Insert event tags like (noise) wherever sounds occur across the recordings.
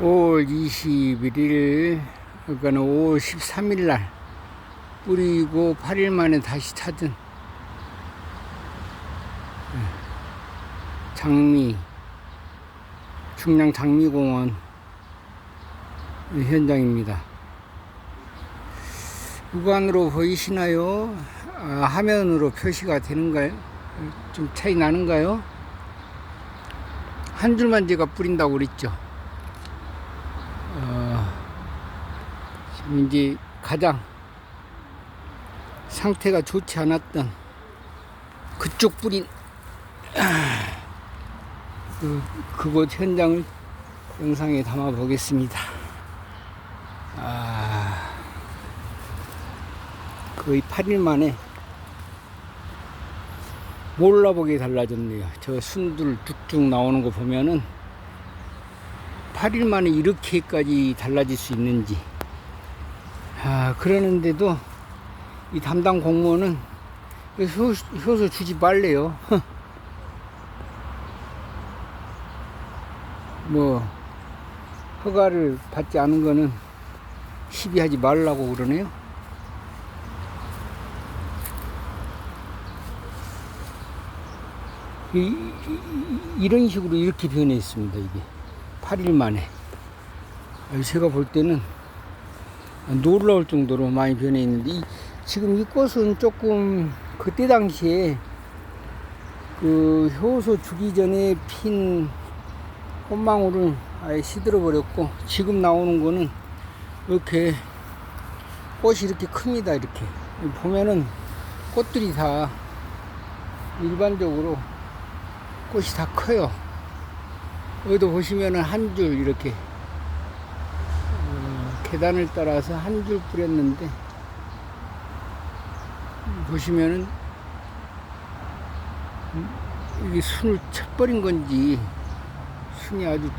5월 21일, 그러니까 5월 13일 날 뿌리고 8일 만에 다시 찾은 예, 장미, 충남 장미공원 현장입니다. 육안으로 보이시나요? 아, 화면으로 표시가 되는가요? 좀 차이 나는가요? 한 줄만 제가 뿌린다고 그랬죠. 어, 지금 이제 가장 상태가 좋지 않았던 그쪽 뿌린 아, 그, 그곳 현장을 영상에 담아 보겠습니다. 아, 거의 8일 만에 몰라보게 달라졌네요. 저 순들 뚝뚝 나오는 거 보면은 8일 만에 이렇게까지 달라질 수 있는지. 아, 그러는데도 이 담당 공무원은 효, 효소 주지 말래요. (laughs) 뭐, 허가를 받지 않은 거는 시비하지 말라고 그러네요. 이, 이, 런 식으로 이렇게 변했습니다, 이게. 8일 만에. 아, 제가 볼 때는 놀라울 정도로 많이 변해 있는데, 이, 지금 이 꽃은 조금 그때 당시에 그 효소 주기 전에 핀 꽃망울을 아예 시들어 버렸고, 지금 나오는 거는 이렇게 꽃이 이렇게 큽니다, 이렇게. 보면은 꽃들이 다 일반적으로 꽃이 다 커요. 여기도 보시면은 한 줄 이렇게 어, 계단을 따라서 한 줄 뿌렸는데 보시면은 음, 이게 순을 쳐버린 건지 순이 아주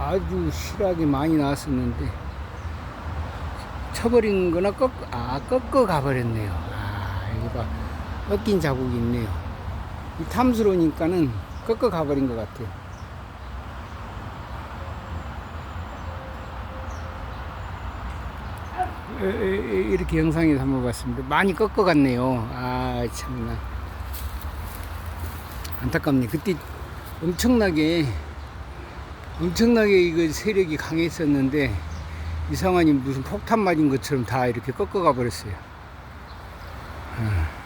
아주 실하게 많이 나왔었는데 쳐버린 거나 꺾, 아, 꺾어 가버렸네요. 아, 이거 봐. 꺾인 자국이 있네요. 이 탐스러우니까는 꺾어 가버린 것 같아요. 이렇게 영상에서 한번 봤습니다. 많이 꺾어갔네요. 아, 참나. 안타깝네. 그때 엄청나게, 엄청나게 이거 세력이 강했었는데, 이상하니 무슨 폭탄 맞은 것처럼 다 이렇게 꺾어가 버렸어요. 아.